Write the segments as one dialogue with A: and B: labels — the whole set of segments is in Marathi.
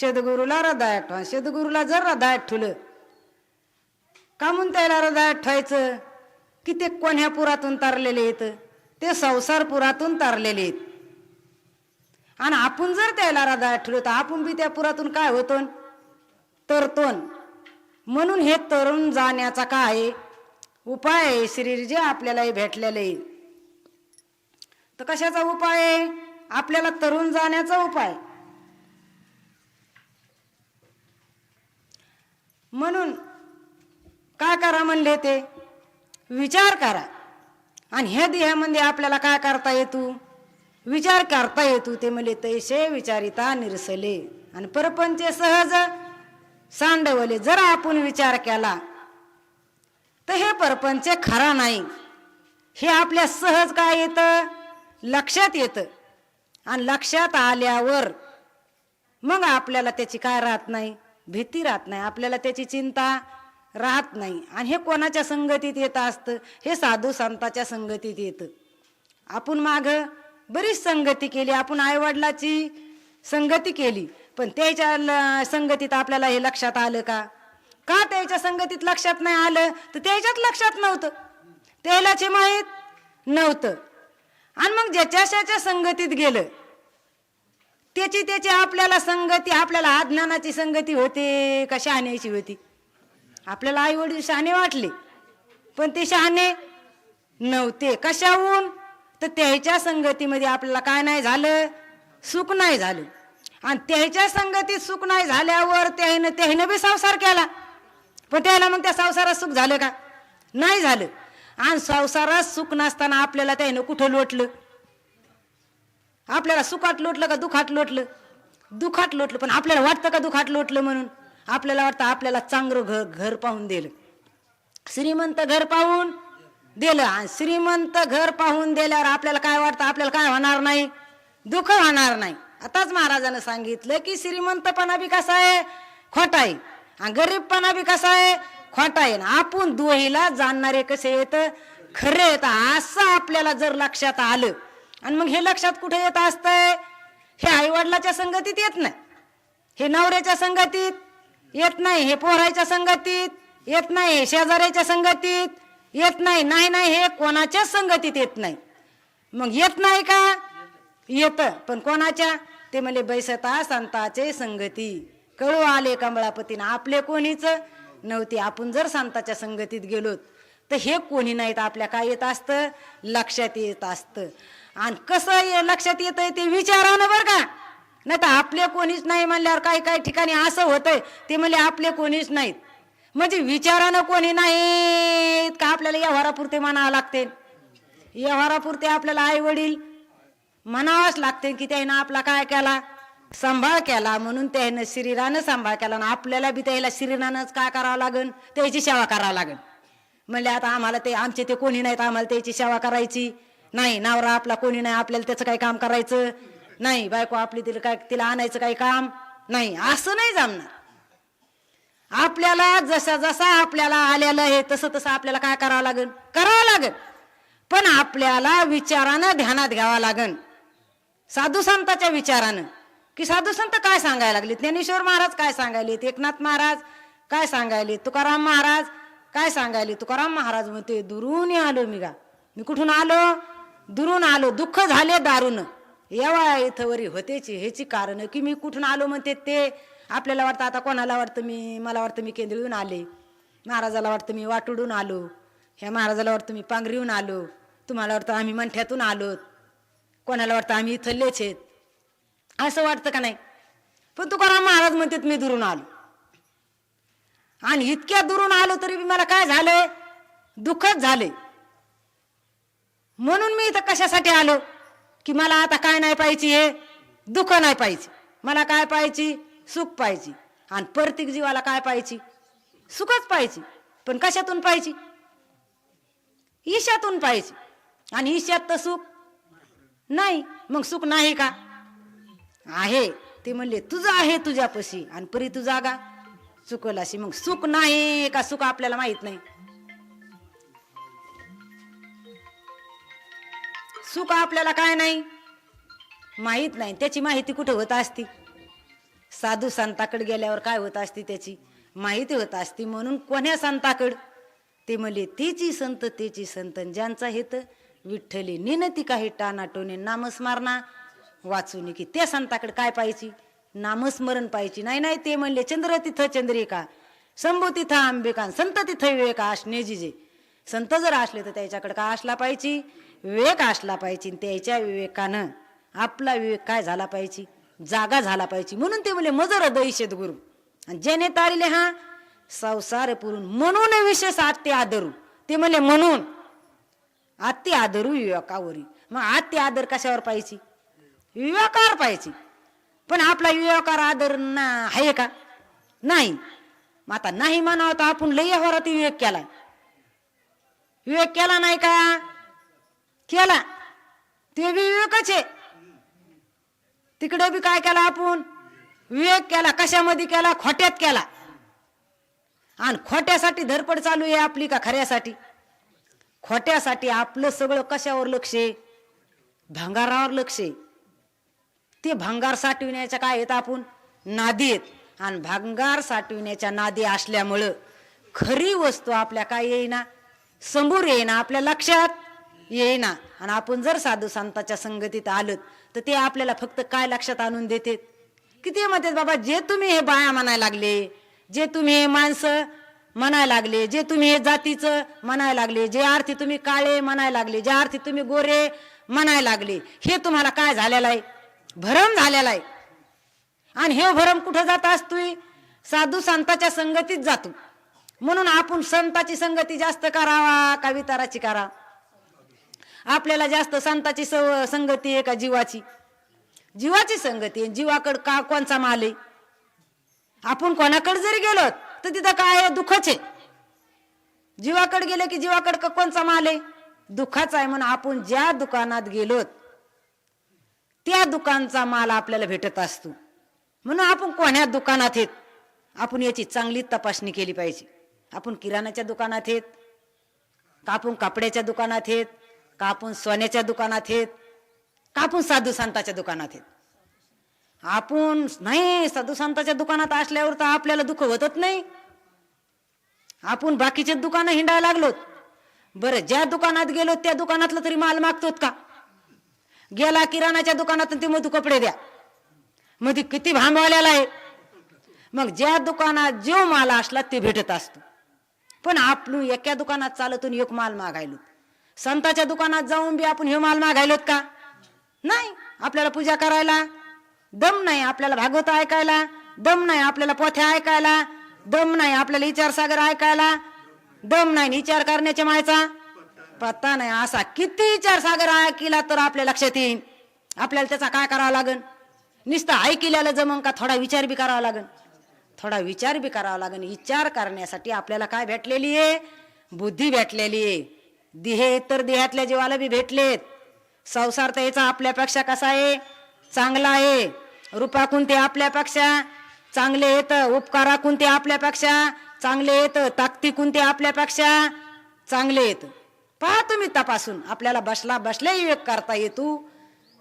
A: सद्गुरूला हृदयात ठेवा. सद्गुरूला जर हृदयात ठेवलं का म्हणून त्याला हृदयात ठेवायचं? की ते कोण्या पुरातून तारलेले आहेत? ते संसार पुरातून तारलेले आहेत. आणि आपण जर त्याला हृदयात ठेवलं तर आपण बी त्या पुरातून काय होतो तरतोन. म्हणून हे तरुण जाण्याचा काय उपाय आहे? शरीर जे आपल्याला हे भेटलेलं आहे. तर कशाचा उपाय आहे? आपल्याला तरुण जाण्याचा उपाय. म्हणून काय करा म्हणले ते? विचार करा. आणि ह्या देहामध्ये आपल्याला काय करता येतो? विचार करता येतो. ते म्हणले तैसे विचारिता निरसले. आणि परपंचे सहज सांडवले. जर आपण विचार केला तर हे परपंच खरा नाही. हे आपल्या सहज काय येतं? लक्षात येतं. आणि लक्षात आल्यावर मग आपल्याला त्याची काय राहत नाही? भीती राहत नाही. आपल्याला त्याची चिंता राहत नाही. आणि हे कोणाच्या संगतीत येत असतं? हे साधू संताच्या संगतीत येतं. आपण माग बरीच संगती केली. आपण आईवडिलाची संगती केली. पण त्याच्या ल- संगतीत आपल्याला हे लक्षात आलं का? का त्याच्या संगतीत लक्षात नाही आलं? तर त्याच्यात लक्षात नव्हतं. त्यालाच माहीत नव्हतं. आणि मग ज्याच्या संगतीत गेलं त्याची त्याची आपल्याला संगती आपल्याला अज्ञानाची संगती होते का शहाण्याची होती? आपल्याला आई वडील शहाणे वाटले. पण ते शहाणे नव्हते. कशाहून? तर त्याच्या संगतीमध्ये आपल्याला काय नाही झालं? सुख नाही झालं. आणि त्याच्या संगतीत सुख नाही झाल्यावर त्याने त्याने बी संसार केला. पण त्याला मग त्या संसारात सुख झालं का? नाही झालं. आणि संसारात सुख नसताना आपल्याला त्यानं कुठं लोटलं? आपल्याला सुखात लोटलं का दुखात लोटलं? दुखात लोटलं पण आपल्याला वाटतं का दुखात लोटलं म्हणून? आपल्याला वाटतं आपल्याला चांगलं घर घर पाहून दिलं. श्रीमंत घर पाहून दिलं आणि श्रीमंत घर पाहून दिल्यावर आपल्याला काय वाटतं? आपल्याला काय होणार नाही? दुःख होणार नाही. आताच महाराजानं सांगितलं की श्रीमंतपणा बी कसा आहे? खोटा आहे. आणि गरीबपणा बी कसा आहे? खोटा आहे. आपण दोहीला जाणणारे कसे येत खरे येत असं आपल्याला जर लक्षात आलं आणि मग हे लक्षात कुठे येत असतंय? हे आईवडिलाच्या संगतीत येत नाही. हे नवऱ्याच्या संगतीत येत नाही. हे पोहरायच्या संगतीत येत नाही. हे शेजाऱ्याच्या संगतीत येत नाही. नाही नाही हे कोणाच्याच संगतीत येत नाही. मग येत नाही का? येत. पण कोणाच्या? ते म्हणले बैसता संताचे संगती. कळू आले कमळापतीनं. आपले कोणीच नव्हती. आपण जर संताच्या संगतीत गेलो तर हे कोणी नाहीत. आपल्या काय येत असतं? लक्षात येत असतं. आणि कसं लक्षात येतंय ते विचारानं बरं का? नाही तर आपले कोणीच नाही म्हणल्यावर काही काही ठिकाणी असं होतंय ते म्हणले आपले कोणीच नाहीत. म्हणजे विचारानं कोणी नाहीत का आपल्याला व्यवहारापुरते म्हणावं लागते? व्यवहारापुरते आपल्याला आई वडील म्हणावंच लागते की त्यानं आपला काय केला? सांभाळ केला म्हणून त्यानं शरीरानं सांभाळ केला आणि आपल्याला बी त्याला शरीरानंच काय करावं लागन? त्याची सेवा करावं लागन. म्हणले आता आम्हाला ते आमचे ते कोणी नाहीत आम्हाला त्याची सेवा करायची. नाही नवरा आपला कोणी नाही आपल्याला त्याचं काही काम करायचं. नाही बायको आपली तिला काय तिला आणायचं काही काम. नाही असं नाही जमणार. आपल्याला जसा जसा आपल्याला आलेलं आहे तसं तसं आपल्याला काय करावं लागेल? करावं लागेल. पण आपल्याला विचारानं ध्यानात घ्यावं लागेल. साधू संताच्या विचारानं. की साधू संत काय सांगायला लागले? ज्ञानेश्वर महाराज काय सांगायलेत एकनाथ महाराज काय सांगायले? तुकाराम महाराज काय सांगायले? तुकाराम महाराज म्हणते दुरून आलो मी गा. मी कुठून आलो? दुरून आलो दुःख झाले दारून. येवा इथं वरी होतेची ह्याची कारण. की मी कुठून आलो म्हणते ते आपल्याला वाटतं आता कोणाला वाटतं मी मला वाटतं मी केंद्रीहून आले. महाराजाला वाटतं मी वाटुडून आलो. ह्या महाराजाला वाटतं मी पांगरीहून आलो. तुम्हाला वाटतं आम्ही मंठ्यातून आलो. कोणाला वाटतं आम्ही इथलेच आहेत? असं वाटतं का नाही? पण तुकाराम महाराज म्हणतात मी दुरून आलो. आणि इतक्या दुरून आलो तरी बी मला काय झालंय? दुःखच झालंय. म्हणून मी इथं कशासाठी आलो? की मला आता काय नाही पाहिजे हे? दुःख नाही पाहिजे मला काय पाहिजे सुख पाहिजे आणि प्रत्येक जीवाला काय पाहिजे सुखच पाहिजे पण कशातून पाहिजे ईशातून पाहिजे आणि ईशात तर सुख नाही. मग सुख नाही का? आहे. ते म्हणले तुझं आहे तुझ्यापाशी. आणि परी तू जागा. चुकलाशी मग सुख नाही का? सुख आपल्याला माहीत नाही. सुख आपल्याला काय नाही? माहीत नाही. त्याची माहिती कुठं होत असती? साधू संताकडे गेल्यावर काय होत असते त्याची? माहिती होत असती. म्हणून कोण्या संताकड? ते म्हणले तेची संत तेची संत. ज्यांचा हेत विठ्ठली निनती काही टानाटोने नामस्मारणा वाचून की त्या संताकडे काय पाहिजे नामस्मरण पाहिजे नाही नाही. ते म्हणले चंद्र तिथं चंद्रिका शंभू तिथं अंबिका संत तिथं विवेका. असणे जिजे संत जर असले तर त्याच्याकडे का असला पाहिजे विवेक असला पाहिजे आणि त्याच्या विवेकानं. आपला विवेक काय झाला पाहिजे? जागा झाला पाहिजे. म्हणून ते म्हणले मजर दैशेत गुरु. आणि जेने तारिले हा संसार पुरून म्हणून विशेष आत्ते आदरू. ते म्हणले म्हणून. आत्ते आदरू विवेकावरी. मग आत्ते आदर कशावर पाहिजे? विवेकावर पाहिजे. पण आपला विवेकावर आदर ना आहे का? नाही. मग आता नाही म्हणावं तर आपण लय होरात विवेक केलाय. विवेक केला नाही का? केला. ते बी विवेकच आहे. तिकडे बी काय केला आपण? विवेक केला कशामध्ये केला? खोट्यात केला. आणि खोट्यासाठी धरपड चालू आहे आपली का खऱ्यासाठी? खोट्यासाठी आपलं सगळं कशावर लक्ष आहे? भंगारावर लक्ष आहे. ते भंगार साठविण्याच्या काय येत आपण? नादी आहेत. आणि भंगार साठविण्याच्या नादी असल्यामुळं खरी वस्तू आपल्या काय येईना? समोर येईना आपल्या लक्षात? येईना. आणि आपण जर साधू संतांच्या संगतीत आलोत तर ते आपल्याला फक्त काय लक्षात आणून देते? किती म्हणतात बाबा जे तुम्ही हे बाया म्हणायला लागले जे तुम्ही हे माणसं म्हणायला लागले जे तुम्ही हे जातीचं म्हणायला लागले जे अर्थी तुम्ही काळे म्हणायला लागले जे अर्थी तुम्ही गोरे म्हणायला लागले हे तुम्हाला काय झालेलं आहे? भरम झालेला आहे. आणि हे भरम कुठं जात असतोय? साधू संताच्या संगतीत जातो. म्हणून आपण संताची संगती जास्त करावा का विताराची करा. आपल्याला जास्त संताची सव संगती आहे का जीवाची? जीवाची संगती आहे. जीवाकड का कोणचा माल आहे? आपण कोणाकडे जरी गेलो तर तिथं काय आहे? दुःखच आहे. जीवाकडे गेलं की जीवाकडे का कोणचा माल आहे? दुःखाचा आहे म्हणून आपण ज्या दुकानात गेलोत त्या दुकानचा माल आपल्याला भेटत असतो. म्हणून आपण कोण्या दुकानात येत आपण याची चांगली तपासणी केली पाहिजे. आपण किराणाच्या दुकानात येत का आपण कपड्याच्या दुकानात येत का आपण सोन्याच्या दुकानात येत का आपण साधू संताच्या दुकानात आहेत आपण नाही साधू संताच्या दुकानात असल्यावर तर आपल्याला दुःख होतच नाही. आपण बाकीचे दुकानं हिंडायला लागलोत. बरं ज्या दुकानात गेलो त्या दुकानातलं तरी माल मागतोत का? गेला किराणाच्या दुकानात ते मग तू कपडे द्या. मग ती किती भांडवाल्याला आहे. मग ज्या दुकानात जो माल असला ते भेटत असतो. पण आपण एका दुकानात चालतून एक माल मागायलो संताच्या दुकानात जाऊन बी आपण हे माल मागायलोत का? नाही. आपल्याला पूजा करायला दम नाही आपल्याला भागवत ऐकायला दम नाही आपल्याला पोथ्या ऐकायला दम नाही आपल्याला विचारसागर ऐकायला दम नाही विचार करण्याच्या मायचा पत्ता नाही. असा किती विचार सागर ऐकिला तर आपल्या लक्षात येईल आपल्याला त्याचा काय करावा लागन? नुसतं ऐकिल्याला जमन का थोडा विचार बी करावा लागन? थोडा विचार बी करावा लागन. विचार करण्यासाठी आपल्याला काय भेटलेली आहे? बुद्धी भेटलेली आहे. देहे तर देहातल्या जीवाला बी भेटलेत. संसार तर याचा आपल्यापेक्षा कसा आहे? चांगला आहे. रूपाकून ते आपल्यापेक्षा चांगले येत उपकाराकून ते आपल्यापेक्षा चांगले येत ताकदीकून ते आपल्यापेक्षा चांगले येत पहा तुम्ही तपासून आपल्याला बसला बसल्या विवेक करता येतो.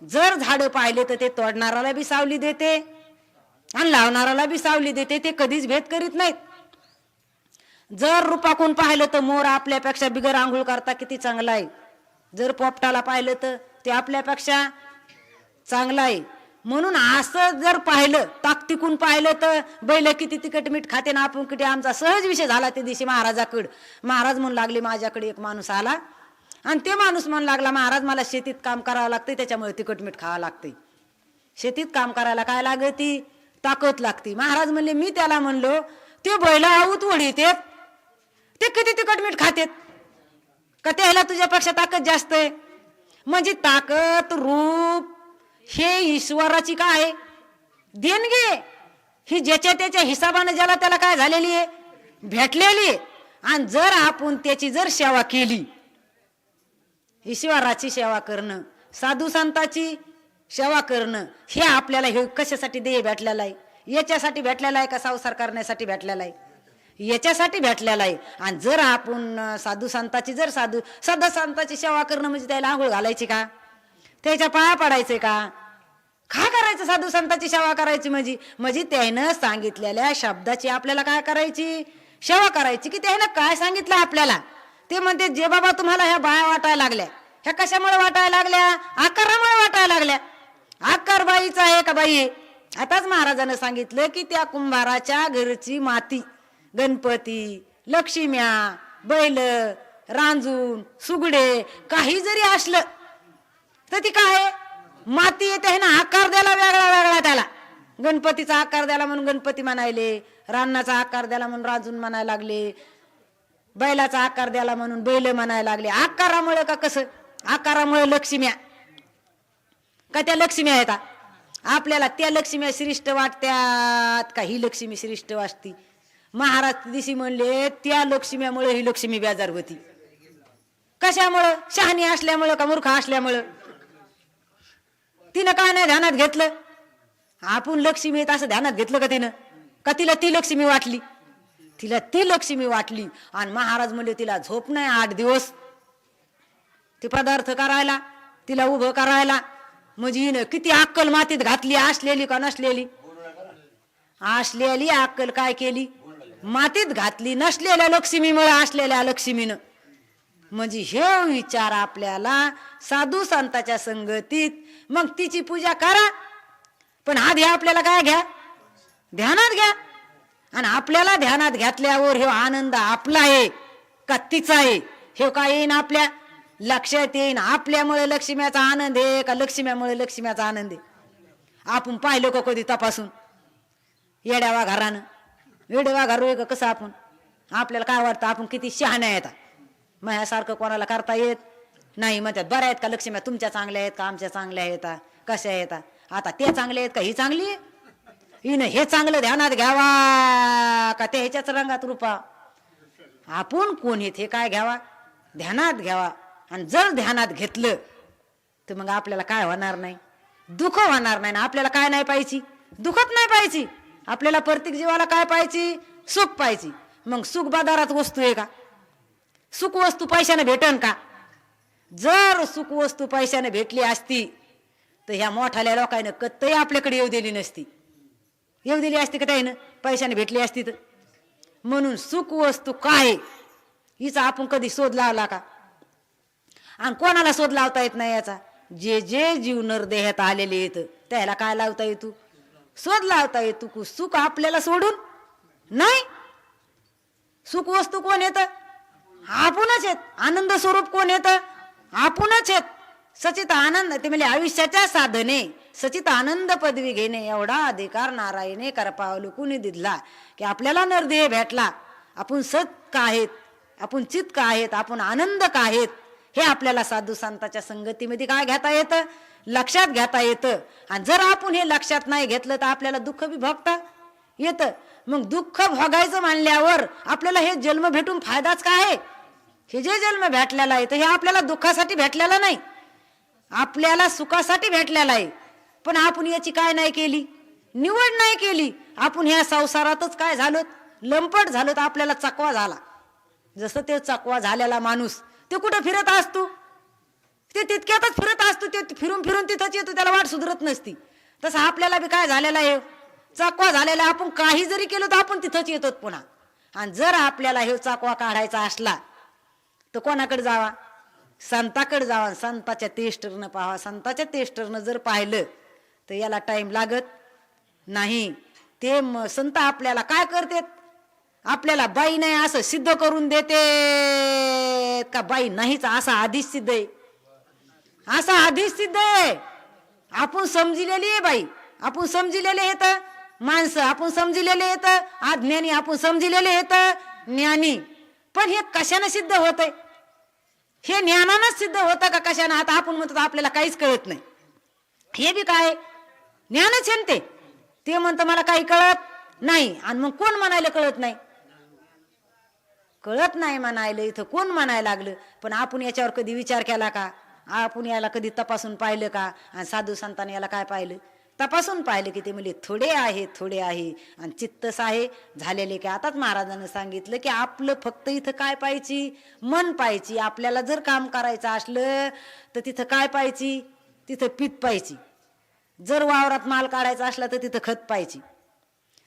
A: जर झाडं पाहिले तर ते तोडणाराला बी सावली देते आणि लावणाराला बी सावली देते ते कधीच भेद करीत नाहीत. जर रूपाकून पाहिलं तर मोर आपल्यापेक्षा बिगर आंघोळ करता किती चांगला आहे जर पोपटाला पाहिलं तर ते आपल्यापेक्षा चांगला आहे म्हणून असं जर पाहिलं ताकतिकून पाहिलं तर बैल किती तिकट मीठ खाते ना आपण किती आमचा सहज विषय झाला ते दिवशी महाराजाकडं. महाराज म्हणू लागले माझ्याकडे एक माणूस आला. आणि ते माणूस म्हणू लागला महाराज मला शेतीत काम करावं लागतंय त्याच्यामुळे तिकट मीठ खावं लागतंय. शेतीत काम करायला काय लागती? ताकद लागते. महाराज म्हणले मी त्याला म्हणलो ते बैल आऊत वडीत ते किती तिकट मीठ खातेत? का त्याला तुझ्यापेक्षा ताकद जास्त आहे? म्हणजे ताकद रूप हे ईश्वराची काय आहे? देणगी ही ज्याच्या त्याच्या हिसाबाने ज्याला त्याला काय झालेली आहे? भेटलेली आहे. आणि जर आपण त्याची जर सेवा केली ईश्वराची सेवा करणं साधू संताची सेवा करणं हे आपल्याला हे कशासाठी देय भेटलेला आहे? याच्यासाठी भेटलेला आहे का संसार करण्यासाठी भेटलेला आहे? याच्यासाठी भेटलेला आहे. आणि जर आपण साधू संताची जर साधू साधू संताची सेवा करणं म्हणजे त्याला आंघोळ घालायची का? त्याच्या पाया पडायचे का? काय करायचं साधू संतांची सेवा करायची म्हणजे? म्हणजे त्यानं सांगितलेल्या शब्दाची आपल्याला काय करायची? सेवा करायची की त्यानं काय सांगितलं आपल्याला? ते म्हणते जे बाबा तुम्हाला ह्या बाया वाटायला लागल्या ह्या कशामुळे वाटायला लागल्या? आकारामुळे वाटायला लागल्या. आकार बाईचा आहे का बाई? आताच महाराजानं सांगितलं की त्या कुंभाराच्या घरची माती. गणपती लक्ष्म्या बैल रांजून सुगडे काही जरी असलं तर ती काय? माती येते आहे ना आकार द्यायला वेगळा वेगळा त्याला. गणपतीचा आकार द्यायला म्हणून गणपती म्हणायले रानाचा आकार द्यायला म्हणून राजून म्हणायला लागले बैलाचा आकार द्यायला म्हणून बैल म्हणायला लागले. आकारामुळे का कसं? आकारामुळे लक्ष्म्या. का त्या लक्ष्म्या येतात आपल्याला त्या लक्ष्म्या श्रेष्ठ वाटत्यात का ही लक्ष्मी श्रेष्ठ वाटती? महाराज दिशी म्हणले त्या लक्ष्म्यामुळे ही लक्ष्मी बेजार होती. कशामुळं? शहाणी असल्यामुळं का मूर्ख असल्यामुळं? तिनं काय नाही ध्यानात घेतलं? आपण लक्ष्मी येत असं ध्यानात घेतलं का तिनं? का तिला ती लक्ष्मी वाटली? तिला ती लक्ष्मी वाटली आणि महाराज म्हणले तिला झोप नाही आठ दिवस. ते पदार्थ करायला तिला उभं करायला म्हणजे हिनं किती अक्कल मातीत घातली असलेली का नसलेली? असलेली अक्कल काय केली? मातीत घातली नसलेल्या लक्ष्मीमुळे असलेल्या लक्ष्मीनं. म्हणजे हे विचार आपल्याला साधू संताच्या संगतीत मग तिची पूजा करा. पण आधी आपल्याला काय घ्या? ध्यानात घ्या. आणि आपल्याला ध्यानात घातल्यावर हे आनंद आपला आहे का तिचा आहे? हे काय येईन आपल्या? लक्षात येईन. आपल्यामुळे लक्ष्म्याचा आनंद आहे का लक्ष्म्यामुळे लक्ष्म्याचा आनंद आहे? आपण पाहिलं का कधी तपासून? येड्यावा घरानं. येड्यावा घरू आहे का कसं आपण? आपल्याला काय वाटतं? आपण किती शहाण्या आहेत? माझ्यासारखं कोणाला करता येत नाही. म्हणतात बऱ्या आहेत का लक्ष्म्या तुमच्या चांगल्या आहेत का? आमच्या चांगल्या आहेत. कशा आहेत? आता ते चांगले आहेत का? ही चांगली? हिनं हे चांगलं ध्यानात घ्यावा का ते ह्याच्याच रंगात रूपा? आपण कोण आहेत हे काय घ्यावा? ध्यानात घ्यावा. आणि जर ध्यानात घेतलं तर मग आपल्याला काय होणार नाही? दुःख होणार नाही. ना आपल्याला काय नाही पाहिजे दुखत नाही पाहिजे आपल्याला प्रत्येक जीवाला काय पाहिजे सुख पाहिजे मग सुख बाजारात वस्तू आहे का? सुख वस्तू पैशाने भेटन का? जर सुख वस्तू पैशाने भेटली असती तर ह्या मोठाल्या लोकांना कत्तही आपल्याकडे येऊ दिली नसती. येऊ दिली असती का त्याईनं पैशाने भेटली असती तर. म्हणून सुख वस्तू काय? हिचा आपण कधी शोध लावला का? आणि कोणाला शोध लावता येत नाही याचा? जे जे जीव नरदेहात आलेले येत त्याला काय लावता येतो? शोध लावता येतो सुख आपल्याला सोडून? नाही? सुख वस्तू कोण येत? आपणच येत आनंद स्वरूप कोण येत? आपणच येत सचित आनंद ते म्हणजे आयुष्याच्या साधने. सचित आनंद पदवी घेणे एवढा अधिकार नारायणे करपावलं कुणी दिला? की आपल्याला नरदेह भेटला. आपण सत का आहेत? आपण चित का आहेत? आपण आनंद का आहेत? हे आपल्याला साधू संतांच्या संगतीमध्ये काय घेता येतं? लक्षात घेता येतं. आणि जर आपण हे लक्षात नाही घेतलं तर आपल्याला दुःख बी भोगता येतं. मग दुःख भोगायचं मानल्यावर आपल्याला हे जन्म भेटून फायदाच काय आहे? हे जे जन्म भेटलेला आहे तर हे आपल्याला दुःखासाठी भेटलेला नाही. आपल्याला सुखासाठी भेटलेला आहे. पण आपण याची काय नाही केली? निवड नाही केली. आपण ह्या संसारातच काय झालो लंपट झालो तर आपल्याला चकवा झाला. जसं ते चकवा झालेला माणूस ते कुठं फिरत असतो? ते तितक्यातच फिरत असतो ते फिरून फिरून तिथंच येतो त्याला वाट सुधरत नसती. तसं आपल्याला बी काय झालेलं आहे? चाकवा झालेला आपण काही जरी केलं तर आपण तिथंच येतो पुन्हा. आणि जर आपल्याला हे चाकवा काढायचा असला तर कोणाकडे जावा? संताकडे जावा. संताच्या तेष्टरनं पाहावा. संताच्या तेष्टरनं जर पाहिलं तर याला टाईम लागत नाही. ते संत आपल्याला काय करतेत? आपल्याला बाई नाही असं सिद्ध करून देते. का बाई नाहीच असा आधीच सिद्ध आहे? असा आधीच सिद्ध आहे. आपण समजिलेली आहे बाई. आपण समजिलेले येत माणसं आपण समजिलेले येत अज्ञानी आपण समजिलेले येत ज्ञानी. पण हे कशानं सिद्ध होत आहे हे ज्ञानानंच सिद्ध होतं का कशानं? आता आपण म्हणतो आपल्याला काहीच कळत नाही. हे बी काय? ज्ञानच आहे ते म्हणतं मला काही कळत नाही. आणि मग कोण म्हणायला कळत नाही? कळत नाही म्हणायला इथं कोण म्हणायला लागलं? पण आपण याच्यावर कधी विचार केला का? आपण याला कधी तपासून पाहिलं का? आणि साधू संतांनी याला काय पाहिलं? तपासून पाहिलं की ते म्हणजे थोडे आहे थोडे आहे. आणि चित्तस आहे. झालेले की आताच महाराजांनी सांगितलं की आपलं फक्त इथं काय पाहिजे मन पाहिजे आपल्याला जर काम करायचं असलं तर तिथं काय पाहिजे तिथं पीठ पाहिजे जर वावरात माल काढायचा असला तर तिथं खत पाहिजे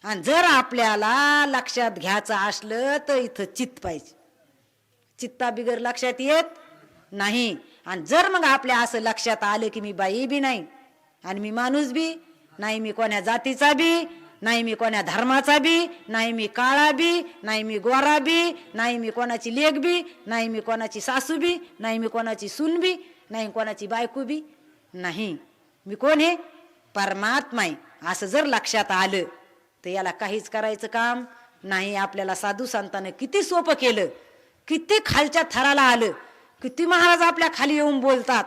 A: आणि जर आपल्याला लक्षात घ्यायचं असलं तर इथं चित्त पाहिजे. चित्ता बिगर लक्षात येत नाही. आणि जर मग आपल्या असं लक्षात आलं की मी बाई बी नाही आणि मी माणूस बी नाही मी कोण्या जातीचा बी नाही मी कोण्या धर्माचा बी नाही मी काळा बी नाही मी गोरा बी नाही मी कोणाची लेख बी नाही मी कोणाची सासू बी नाही मी कोणाची सून बी नाही कोणाची बायको बी नाही. मी कोण हे परमात्मा आहे. असं जर लक्षात आलं तर याला काहीच करायचं काम नाही. आपल्याला साधू संतानं किती सोपं केलं. किती खालच्या थराला आलं. किती महाराज आपल्या खाली येऊन बोलतात.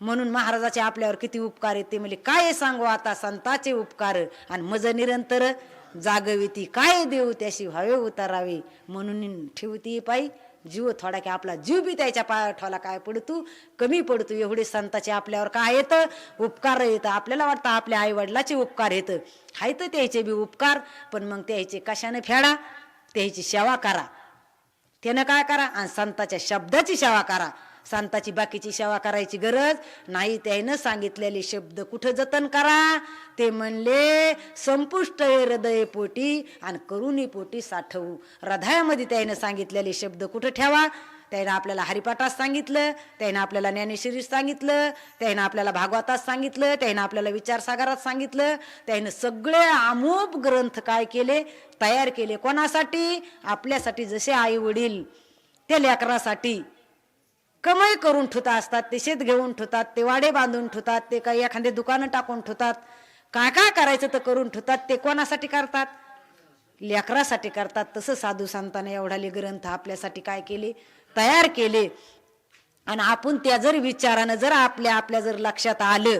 A: म्हणून महाराजाचे आपल्यावर किती उपकार आहेत ते म्हणजे काय सांगू आता? संताचे उपकार आणि मज निरंतर जागविती. काय देऊ त्याशी व्हावे उतारावे? म्हणून ठेवती पायी. जीव थोडा की आपला जीव बी त्याच्या पाया काय पडतो? कमी पडतो? एवढे संताचे आपल्यावर काय येतं? उपकार येतं? आपल्याला वाटतं आपल्या आईवडिलाचे उपकार येतं? हाय तर त्याचे बी उपकार पण मग त्याचे कशाने फेडा? त्याची सेवा करा. त्यानं काय करा? आणि संताच्या शब्दाची सेवा करा. संताची बाकीची सेवा करायची गरज नाही. त्यानं सांगितलेले शब्द कुठं जतन करा? ते म्हणले संपुष्ट हृदय पोटी आणि करुणी पोटी साठवू. हृदयामध्ये त्यानं सांगितलेले शब्द कुठं ठेवा? त्यानं आपल्याला हरिपाठात सांगितलं त्यानं आपल्याला ज्ञानेश्वरीत सांगितलं त्यानं आपल्याला भागवतात सांगितलं त्यानं आपल्याला विचारसागरात सांगितलं. त्यानं सगळे अमूप ग्रंथ काय केले? तयार केले कोणासाठी? आपल्यासाठी जसे आई वडील त्या लेकरासाठी. कमाई करून ठेवता असतात ते शेत घेऊन ठेवतात ते वाडे बांधून ठेवतात ते काही एखादे दुकानं टाकून ठेवतात. काय काय करायचं तर करून ठेवतात ते कोणासाठी करतात? लेकरासाठी करतात. तसं साधू संतांना एवढाले ग्रंथ आपल्यासाठी काय केले? तयार केले. आणि आपण त्या जर विचारानं जर आपल्या आपल्या जर लक्षात आलं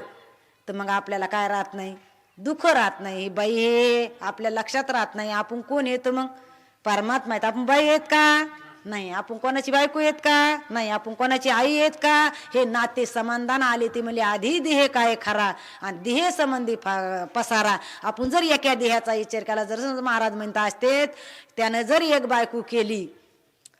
A: तर मग आपल्याला काय राहत नाही? दुःख राहत नाही. बाई हे आपल्या लक्षात राहत नाही. आपण कोण येतो मग परमात्मा आहेत. आपण बाई आहेत का? नाही आपण कोणाची बायको आहेत का? नाही आपण कोणाची आई आहेत का? हे नाते समाधान आले ते म्हणजे आधी देह काय खरा? आणि देह संबंधी पसारा. आपण जर एका देहाचा विचार केला जर महाराज म्हणता असते त्यानं जर एक बायको केली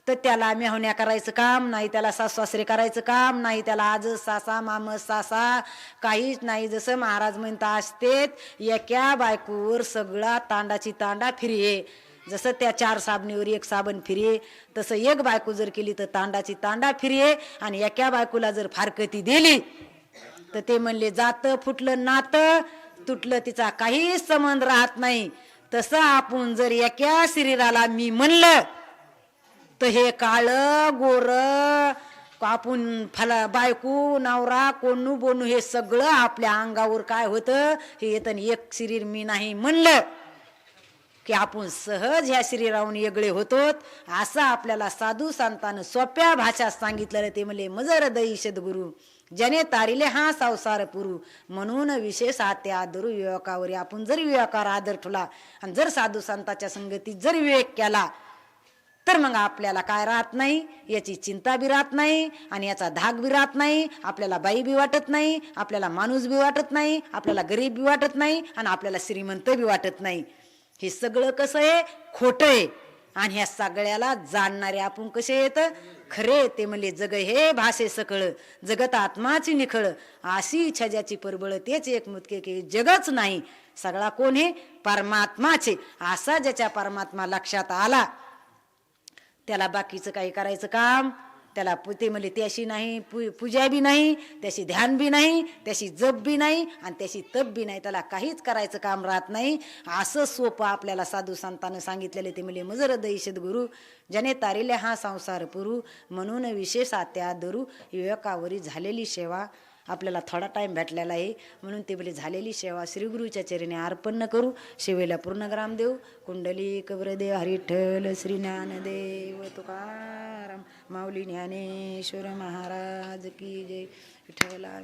A: तर त्याला मेहण्या करायचं काम नाही त्याला सासरे करायचं काम नाही त्याला आज सासा मामस सासा काहीच नाही. जसं महाराज म्हणता असतेत एका बायकोवर सगळा तांडाची तांडा फिरिये. जसं त्या चार साबणीवर एक साबण फिरिये तसं एक बायको जर केली तर तांडाची तांडा फिरिये आणि एका बायकोला जर फारकती दिली तर ते म्हणले जात फुटलं नातं तुटलं तिचा काहीच संबंध राहत नाही. तसं आपण जर एका शरीराला मी म्हणलं तर हे काळ गोर आपण फला बायको नवरा कोणू बोनू हे सगळं आपल्या अंगावर काय होतं? हे येतं एक शरीर मी नाही म्हणलं. की आपण सहज ह्या श्रीरावून वेगळे होतोत. असं आपल्याला साधू संतानं सोप्या भाषात सांगितलेलं ते म्हणले मजर दई सद्गुरु ज्याने तारिले हा संसार पुरू. म्हणून विशेष आत्या आदरू विवेकावर आपण जर विवेकावर आदर ठेवला आणि जर साधू संताच्या संगतीत जर विवेक केला तर मग आपल्याला काय राहत नाही? याची चिंता बी राहत नाही आणि याचा धाक बी राहत नाही. आपल्याला बाई बी वाटत नाही आपल्याला माणूस बी वाटत नाही आपल्याला गरीब बी वाटत नाही आणि आपल्याला श्रीमंत बी वाटत नाही. हे सगळं कसं आहे? खोटं आहे. आणि ह्या सगळ्याला जाणणारे आपण कसे येत खरे ते म्हणले जग हे भाषे सकळ जगत आत्माची निखळ. अशी इच्छा ज्याची परबळ तेच एक मुतके की जगच नाही. सगळा कोण हे? परमात्माचे. असा ज्याच्या परमात्मा लक्षात आला त्याला बाकीचं काही करायचं काम त्याला पु- ते म्हणले त्याशी नाही पु पूजा बी नाही त्याशी ध्यान बी नाही त्याशी जप बी नाही आणि त्याशी तप बी नाही. त्याला काहीच करायचं काम राहत नाही. असं सोपं आपल्याला साधू संतानं सांगितलेले ते म्हणले मजर दैशत गुरु ज्याने तारिले हा संसार पुरू म्हणून विशेष आत्या दरू विवेकावरी झालेली सेवा आपल्याला थोडा टाईम भेटलेला आहे. म्हणून ते बोले झालेली सेवा श्रीगुरूच्या चरणी अर्पण करू. शिवेला पूर्ण ग्रामदेव कुंडली कब्रदेव हरिठल श्री ज्ञानदेव तुकाराम माऊली ज्ञानेश्वर महाराज की जय. विठ्ठला